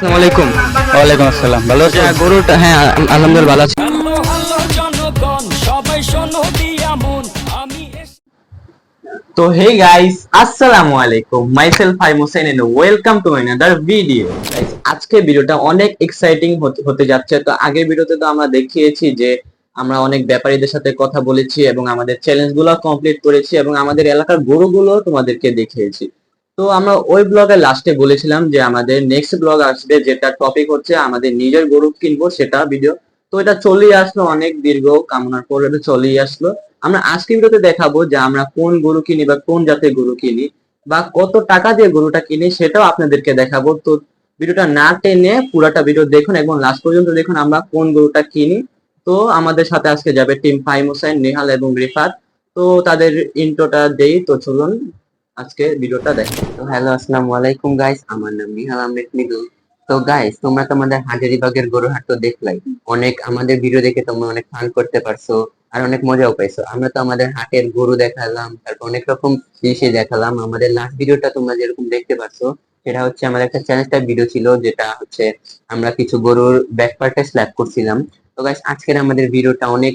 আসসালামু আলাইকুম। ওয়ালাইকুম আসসালাম। ভালো আছো আচ্ছা, গরুটা হ্যাঁ আলহামদুলিল্লাহ ভালো আছি। তো হে গাইস আসসালামু আলাইকুম। Myself I Musain and welcome to another video আজকে ভিডিওটা অনেক এক্সাইটিং হতে যাচ্ছে। তো আগের ভিডিওতে তো আমরা দেখিয়েছি যে আমরা অনেক ব্যাপারীদের সাথে কথা বলেছি এবং আমাদের চ্যালেঞ্জগুলো কমপ্লিট করেছি এবং আমাদের এলাকার গরুগুলো তোমাদেরকে দেখিয়েছি। তো আমরা ওই ব্লগের লাস্টে বলেছিলাম যে আমাদের নেক্সট ব্লগ আসবে, যেটা টপিক হচ্ছে আমাদের নিজের গরু কিনবো সেটা ভিডিও তো এটা চলেই আসলো, অনেক দীর্ঘ কামনার পর এটা চলেই আসলো। আমরা আজকে ভিডিওতে দেখাবো যে আমরা কোন গরু কিনি বা কোন জাতের গরু কিনি বা কত টাকা দিয়ে গরুটা কিনি সেটাও আপনাদেরকে দেখাবো। তো ভিডিওটা না টেনে পুরাটা ভিডিও দেখুন এবং লাস্ট পর্যন্ত দেখুন আমরা কোন গরুটা কিনি। তো আমাদের সাথে আজকে যাবে টিম ফাইম হোসেন, নেহাল এবং রিফাত। তো তাদের ইন্ট্রোটা দেই, তো চলুন। আজকে ভিডিওটা দেখেন তো হ্যালো, আসসালামু আলাইকুম গাইস আমার নাম নিহাল আহমেদ মিদুল তো গাইস তোমরা তো আমাদের হাজারিবাগের গরু হাট তো দেখলাই। অনেক আমাদের ভিডিও দেখে তোমরা অনেক ফান করতে পারছ আর অনেক মজাও পাইছো। আমরা তো আমাদের হাটের গরু দেখালাম, তারপর অনেক রকম জিনিসই দেখালাম। আমাদের লাস্ট ভিডিওটা তোমরা যেরকম দেখতে পারছ, সেটা হচ্ছে আমাদের একটা চ্যালেঞ্জ ভিডিও ছিল, যেটা হচ্ছে আমরা কিছু গরুর ব্যাক পার্টে স্ল্যাপ করছিলাম। তো গাইস আজকের আমাদের ভিডিওটা অনেক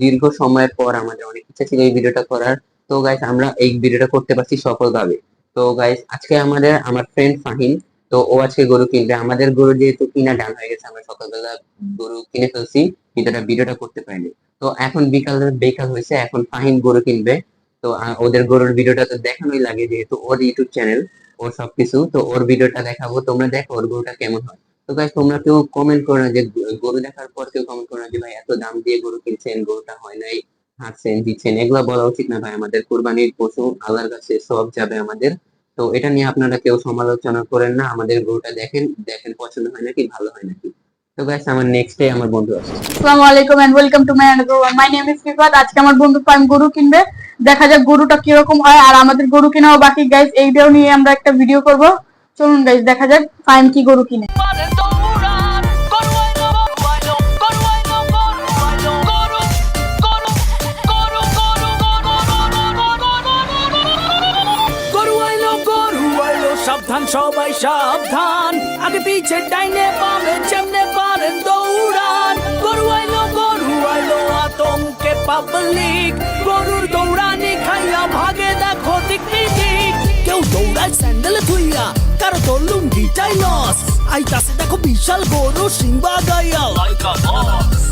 দীর্ঘ সময়ের পর আমাদের অনেক ইচ্ছা ছিল এই ভিডিওটা করার। তো গাইস আমরা এই ভিডিওটা করতে পারছি সফলভাবে। তো গাইস আজকে আমাদের, আমার ফ্রেন্ড ফাহিম, তো ও আজকে গরু কিনবে। আমাদের গরু যেহেতু কিনা ডান হয়ে গেছে, আমরা সকালবেলা গরু কিনে ফেলছি, কিন্তু এটা ভিডিওটা করতে পারিনি। তো এখন বিকাল, বেকাল হয়েছে, এখন ফাহিম গরু কিনবে। তো ওদের গরুর ভিডিওটা তো দেখানোই লাগে, যেহেতু ওর ইউটিউব চ্যানেল ওর সবকিছু। তো ওর ভিডিওটা দেখাবো, তোমরা দেখো ওর গরুটা কেমন হয়। তো গাইস তোমরা কেউ কমেন্ট করো না যে গরু দেখার পর কেউ কমেন্ট করো না যে ভাই, এত দাম দিয়ে গরু কিনছেন, গরুটা হয় নাই। হাঁটছেন দিচ্ছেন এগুলো বলা উচিত না ভাই। আমাদের কোরবানির পশু আল্লাহর কাছে সব যাবে আমাদের। তো এটা নিয়ে আপনারা কেউ সমালোচনা করেন না আমাদের গরুটা দেখেন দেখেন পছন্দ হয় নাকি ভালো হয় নাকি। তো গাইস আমার নেক্সট ডে আমার বন্ধু আসছে। আসসালামু আলাইকুম and welcome to my another one my name is Fifat আজকে আমার বন্ধু পাইম গরু কিনবে। দেখা যাক গরুটা কীরকম হয় আর আমাদের গরু কেনাও বাকি। গাইস এইটাও নিয়ে আমরা একটা ভিডিও করব। চলুন গাইস দেখা যাক পাইম কি গরু কিনে। সবাই সাবধান। আগে পিছে ডাইনে বামে, যেমনে পারেন দৌড়ান। গরু আইলো গরু আইলো আতঙ্কে পাবলিক গরুর দৌড়ানি খাইয়া ভাগে দেখো দিক কেউ দৌড়ায় স্যান্ডেল থুইয়া কারও তো লুঙ্গিটাই লস আইতাছে দেখো বিশাল গরু সিং বাগাইয়া।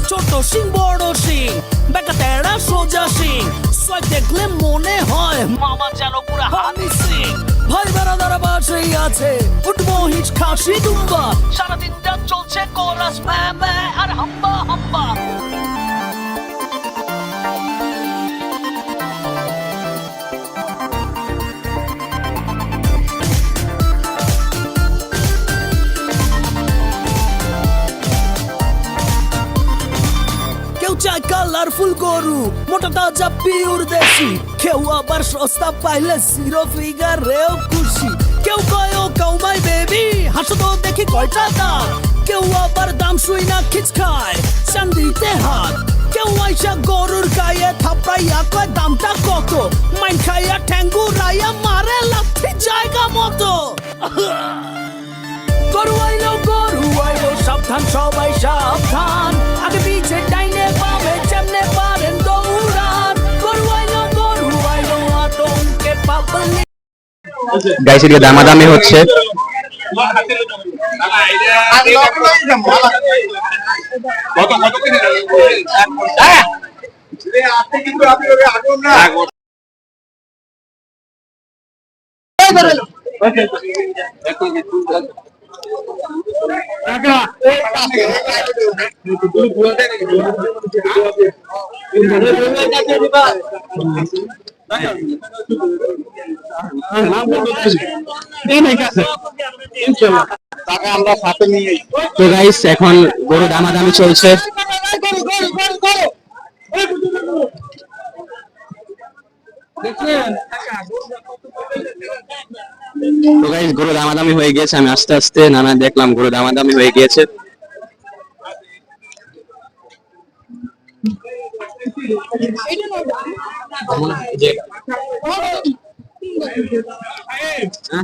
ছোট সিং, বড় সিং বেকা তেড়া সোজা সিং। সোয়াগ দেখলে মনে হয় মামা যেন পুরা হানি সিং। ভাই বেড়াদার বাসেই আছে। উঠবো হিচ খাসি দুম্বা সারাদিনটা চলছে কোরাস ম্যা কালারফুল গরু, মোটা তাজা পিওর দেশি। কেউ আবার সস্তা পাইলে জিরো ফিগার রেও খুশি। কেউ কয়, ও কাউমাই বেবি হাসো তো দেখি কয়টা দাম কেউ আবার দাম শুই না খিচ খায়, চান্দিতে হাত। কেউ আইসা গরুর গায়ে থাপড়াইয়া কয়, দামটা কত? মাইন খাইয়া ঠ্যাঙ্গু রাইয়া মারে লাথি জায়গা মতো। গরু আইলো গরু আইলো, সাবধান, সবাই সাবধান। আগে পিছে ডাইনে গাইস এদিকে দামাদামি হচ্ছে। টাকা নিয়ে তো গাইস এখন গরু দামাদামি চলছে। তো গাইস গরু দামাদামি হয়ে গেছে আমি আস্তে আস্তে নানা দেখলাম গরু দামাদামি হয়ে গিয়েছে। চাচা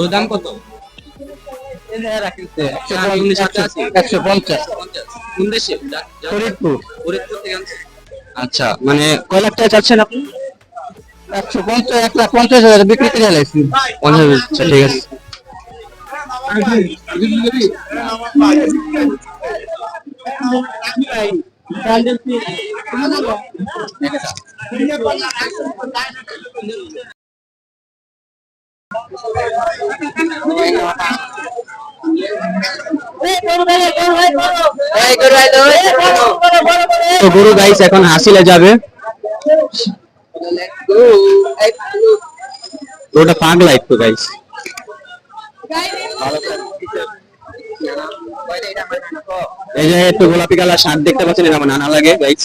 গরুর দাম কত আছি। একশো পঞ্চাশ। কোন দেশে ফরিদপুর। ফরিদপুর থেকে আচ্ছা মানে কয় লাখ টাকা চাচ্ছেন আপনি? একশো পঞ্চাশ এক লাখ পঞ্চাশ হাজার বিক্রি করে লাইছি পঞ্চাশ আচ্ছা ঠিক আছে। তো গাইস এখন হাসিলে যাবে। ওটা পাগলা একটু গাইস এই যে একটু গোলাপি কালার শার্ট দেখতে পাচ্ছেন, এটা আমার নানা লাগে গাইস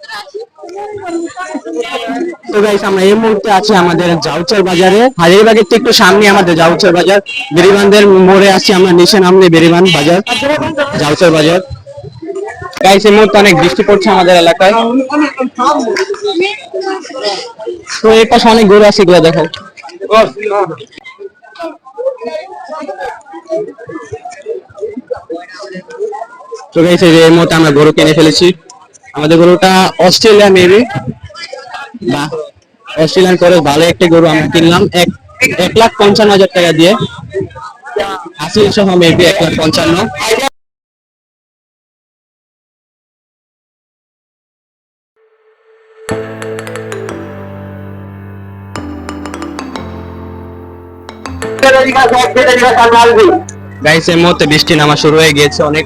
তো গাইস আমরা এই মুহূর্তে আছি আমাদের জাউচার বাজারে। হাজারিবাগের থেকে একটু সামনে আমাদের জাউচার বাজার। বেরিবানদের মোড়ে আছি আমরা, নিচে নামলে বেরিবান বাজার, জাউচার বাজার। গাইস এই মুহূর্তে অনেক বৃষ্টি পড়ছে আমাদের এলাকায়। তো এই পাশে অনেক গরু আছে, এগুলো দেখো তো গাইস এই মুহূর্তে আমরা গরু কিনে ফেলেছি। আমাদের গরুটা অস্ট্রেলিয়া মেবি বা অস্ট্রেলিয়ান করে ভালো একটা গরু আমরা কিনলাম। এক এক লাখ পঞ্চান্ন হাজার টাকা দিয়ে। আশি সহ মেবি এক লাখ পঞ্চান্ন। মধ্যে বৃষ্টি নামা শুরু হয়ে গিয়েছে। অনেক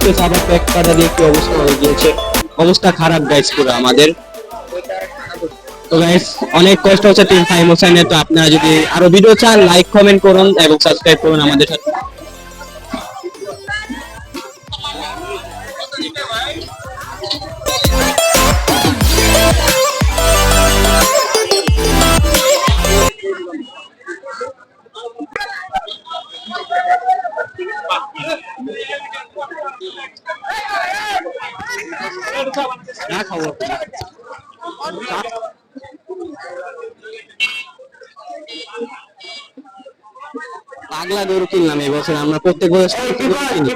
বৃষ্টি সাদা প্যাক কাটা দিয়ে কি অবস্থা হয়ে গিয়েছে? অবস্থা খারাপ গাইস পুরো আমাদের। তো গাইস অনেক কষ্ট হচ্ছে টিম ফাইমোসাইনে তো আপনারা যদি আরও ভিডিও চান লাইক কমেন্ট করুন এবং সাবস্ক্রাইব করুন আমাদের সাথে। না খাব পাগলা গরু কিনলাম এই বছর আমরা প্রত্যেক বছর কিনি।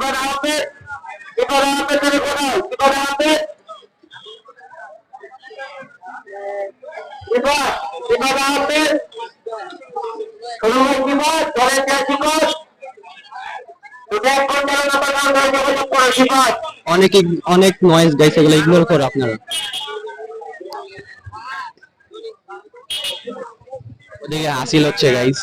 অনেক অনেক নয়েজ গাইছে এগুলো ইগনোর করো আপনারা। ওদিকে আসিল হচ্ছে গাইস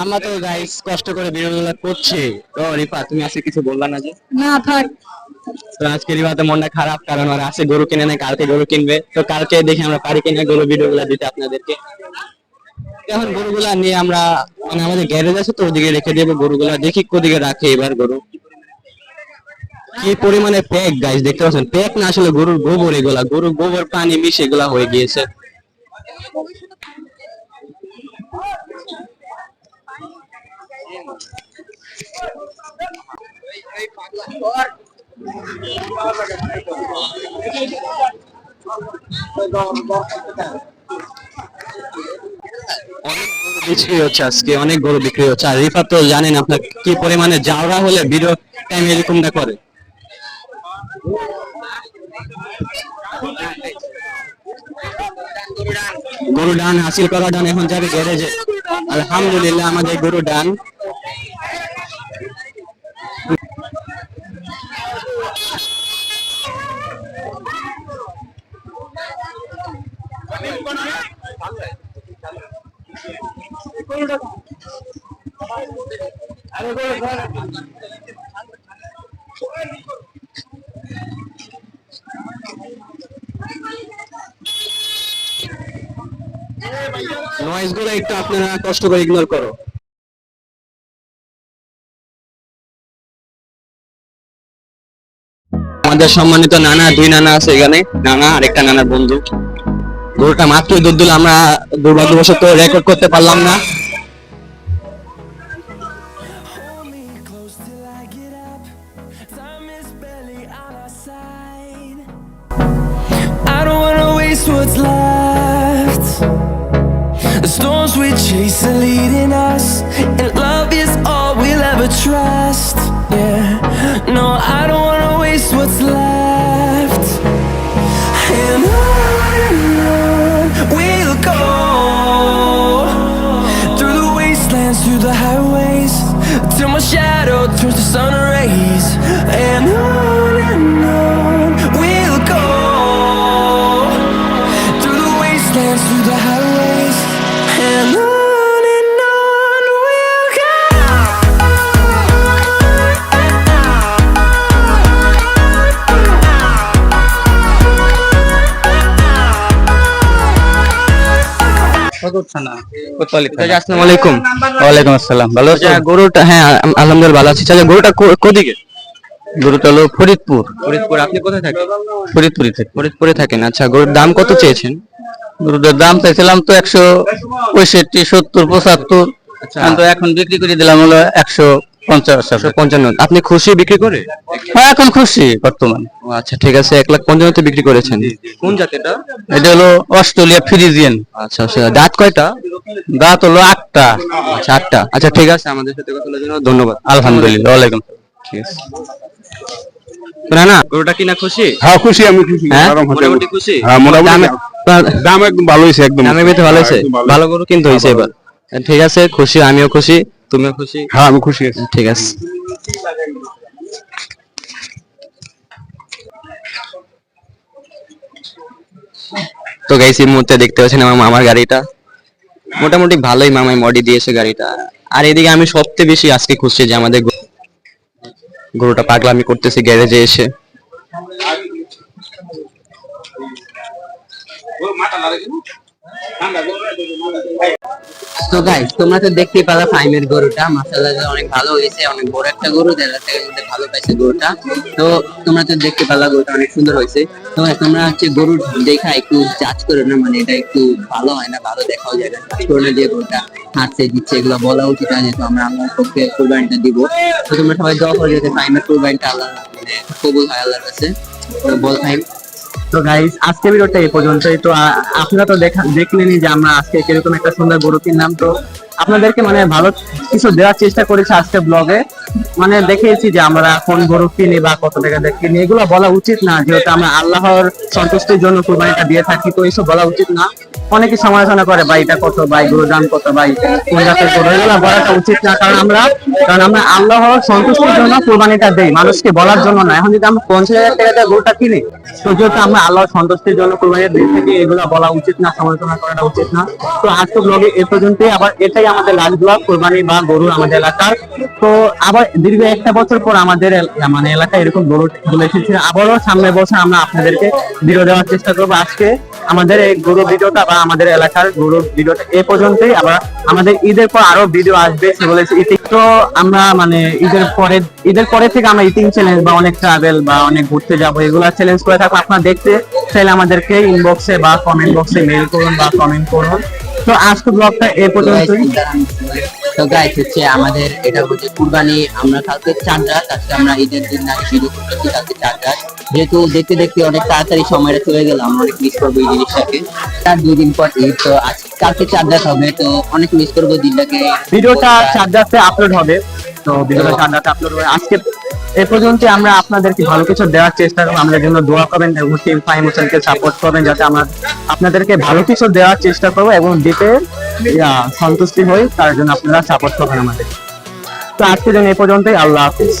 আমরা তো গাইস কষ্ট করে বিনোদন করছি। তো রিফা তুমি আসলে কিছু বললা না যে? না থাক। তো আজকে রিপাতে মনটা খারাপ কারণ ওরা আছে গরু কিনে নেয়, কালকে গরু কিনবে। তো কালকে দেখি আমরা পারি কিনা গরু ভিডিওগুলো দিতে আপনাদেরকে। এখন গরুগুলা নিয়ে আমরা মানে আমাদের গ্যারেজ আছে তো, ওদিকে রেখে দেবো গরুগুলা দেখি কোদিকে রাখে এবার গরু। কি পরিমাণে প্যাক গাইস দেখতে পাচ্ছেন? প্যাক না, আসলে গরুর গোবর এগুলা। গরুর গোবর, পানি, মিশে এগুলা হয়ে গিয়েছে। বিক্রি হচ্ছে আজকে, অনেক গরু বিক্রি হচ্ছে। আর রিফা তো জানেন আপনার কি পরিমাণে জাওরা হলে ভিডিও টাইম এরকমটা করে। গরু ডান, হাসিল করা ডান, এখন যাবে গ্যারেজে। আলহামদুলিল্লাহ, আমাদের গরু ডান। নয়েজগুলো একটু আপনারা কষ্ট করে ইগনোর করো। আমাদের সম্মানিত নানা, দুই নানা আছে এখানে, নানা আর একটা নানার বন্ধু। গরুটা মাত্রই দুধ আমরা দুর্ভাগ্যবশত রেকর্ড করতে পারলাম না what's left. The storms we chase are leading us, and love is all we'll ever trust. Yeah, no, I don't wanna waste what's left. Till my shadow সদর থানা। চাচা, আসসালামু আলাইকুম। ওয়ালাইকুম আসসালাম। ভালো আছো গরুটা হ্যাঁ আলহামদুলিল্লাহ ভালো আছি। চাচা গরুটা কোদিকে? গরুটা হলো ফরিদপুর। ফরিদপুর আপনি কোথায় থাকেন? ফরিদপুরি থেকে। ফরিদপুরে থাকেন। আচ্ছা গরুর দাম কত চেয়েছেন? গরুটার দাম চাইছিলাম তো একশো পঁয়ষট্টি সত্তর পঁচাত্তর। আচ্ছা। এখন বিক্রি করে দিলাম হলো একশো পঞ্চাশ পঞ্চান্ন। আপনি খুশি বিক্রি করে? হ্যাঁ এখন খুশি বর্তমানে। আচ্ছা ঠিক আছে এক লাখ পঞ্চান্নতে বিক্রি করেছেন। কোন জাতেটা এটা হলো অস্ট্রেলিয়া ফ্রিজিয়ান। আচ্ছা আচ্ছা দাঁত কয়টা? দাঁত হলো আটটা। আচ্ছা আটটা। আচ্ছা ঠিক আছে আমাদের সাথে কথা বলার জন্য ধন্যবাদ। আলহামদুলিল্লাহ ওয়ালাইকুম। ঠিক আছে। না না গরুটা কিনা খুশি? হ্যাঁ খুশি আমি খুশি। আরাম হতে মোটামুটি খুশি? হ্যাঁ মোটামুটি দাম একদম ভালো হয়েছে একদম। দামের ভিতরে ভালো হয়েছে? ভালো। গরু কিন্তু হয়েছে এবার। ঠিক আছে খুশি আমিও খুশি। তুমিও খুশি? হ্যাঁ আমি খুশি আছি। ঠিক আছে। তো গাইস এই মুহূর্তে দেখতে পাচ্ছেন আমার মামার গাড়িটা। মোটামুটি ভালোই মামাই মডি দিয়েছে গাড়িটা। আর এদিকে আমি সবচেয়ে বেশি আজকে খুশি যে আমাদের গরু- গরুটা পাগলামি করতেছি গ্যারেজে এসে। তো গাইস তোমরা তো দেখতেই পেলা ফাইমের গরুটা। মাসাল্লাহ অনেক ভালো হয়েছে, অনেক বড় একটা গরু, দেড় লাখ টাকার মধ্যে ভালো পাইছে গরুটা। তো তোমরা তো দেখতে পেলা গরুটা অনেক সুন্দর হয়েছে। তো তোমরা হচ্ছে গরু দেখা একটু জাজ করো না মানে এটা একটু ভালো হয় না, ভালো দেখাও যায় না। জাজ করো না যে গরুটা হাঁটছে দিচ্ছে, এগুলো বলা উচিত না, যেহেতু আমরা আল্লাহর পক্ষে কোরবানিটা দিব। তো তোমরা সবাই দোয়া করো যাতে ফাইমের কোরবানিটা আল্লাহ মানে কবুল হয় আল্লাহর কাছে। তো বল ফাইম তো গাইস আজকে ভিডিওটা এই পর্যন্তই। তো আপনারা তো দেখা দেখলেনই যে আমরা আজকে কীরকম একটা সুন্দর গরু কিনলাম। তো, আপনাদেরকে মানে ভালো কিছু দেওয়ার চেষ্টা করেছি আজকে ব্লগে মানে দেখিয়েছি যে আমরা কোন গরু কিনি বা কত টাকা দিয়ে কিনি, এগুলো বলা উচিত না, যেহেতু আমরা আল্লাহর সন্তুষ্টির জন্য কুরবানিটা দিয়ে থাকি, তো এইসব বলা উচিত না। অনেকে সমালোচনা করে, ভাই, এটা কত? ভাই, গরুর দাম কত? ভাই, কোন জাতের গরু? এগুলো বলাটা উচিত না, কারণ আমরা কারণ আমরা আল্লাহর সন্তুষ্টির জন্য কুরবানিটা দেই, মানুষকে বলার জন্য না। এখন যদি আমরা পঞ্চাশ হাজার টাকা দিয়ে গরুটা কিনি, তো যেহেতু আমরা আল্লাহর সন্তুষ্টির জন্য কোরবানির দিক থেকে, এগুলো বলা উচিত না, সমালোচনা করাটা উচিত না। তো আজকে ব্লগে এ পর্যন্তই, আবার এটাই আমাদের লাস্ট ব্লগ কোরবানি বা গরু আমাদের এলাকার। তো আবার দীর্ঘ একটা বছর পর আমাদের মানে এলাকায় এরকম গরু গুলো এসেছে। আবারও সামনের বছর আমরা আপনাদেরকে ভিডিও দেওয়ার চেষ্টা করব। আজকে আমাদের এই গরু ভিডিওটা বা আমাদের এলাকার গরু ভিডিওটা এ পর্যন্তই। আবার আমাদের ঈদের পর আরও ভিডিও আসবে সেগুলো ইটিং তো আমরা মানে ঈদের পরে ঈদের পরে থেকে আমরা ইটিং চ্যালেঞ্জ বা অনেক ট্রাভেল বা অনেক ঘুরতে যাব, এগুলো চ্যালেঞ্জ করে থাকব। আপনারা দেখতে চাইলে আমাদেরকে ইনবক্সে বা কমেন্ট বক্সে মেল করুন বা কমেন্ট করুন। তো আজকে ব্লগটা এ পর্যন্তই। তো গাইস হচ্ছে আমাদের এটা হচ্ছে কুরবানি, আমরা কালকে চার রাত, আজকে আমরা ঈদের দিন নাকি শুরু করতেছি কালকে চার রাত। যেহেতু দেখতে দেখতে অনেক তাড়াতাড়ি সময়টা চলে গেল, আমরা অনেক মিস করব এই জিনিসটাকে। তার দুই দিন পর ঈদ, তো কালকে চার রাত হবে, তো অনেক মিস করব দিনটাকে। ভিডিওটা চার্জারতে আপলোড হবে, তো ভিডিওটা চার্জারতে আপলোড হবে। আজকে এ পর্যন্ত আমরা আপনাদেরকে ভালো কিছু দেওয়ার চেষ্টা করব। আমাদের জন্য দোয়া করবেন, এবং টিম হোসেনকে সাপোর্ট করবেন, যাতে আমরা আপনাদেরকে ভালো কিছু দেওয়ার চেষ্টা করব, এবং দিতে সন্তুষ্টি হই, তার জন্য আপনারা সাপোর্ট করবেন আমাদের। তো আজকে জন্য এ পর্যন্তই, আল্লাহ হাফিজ।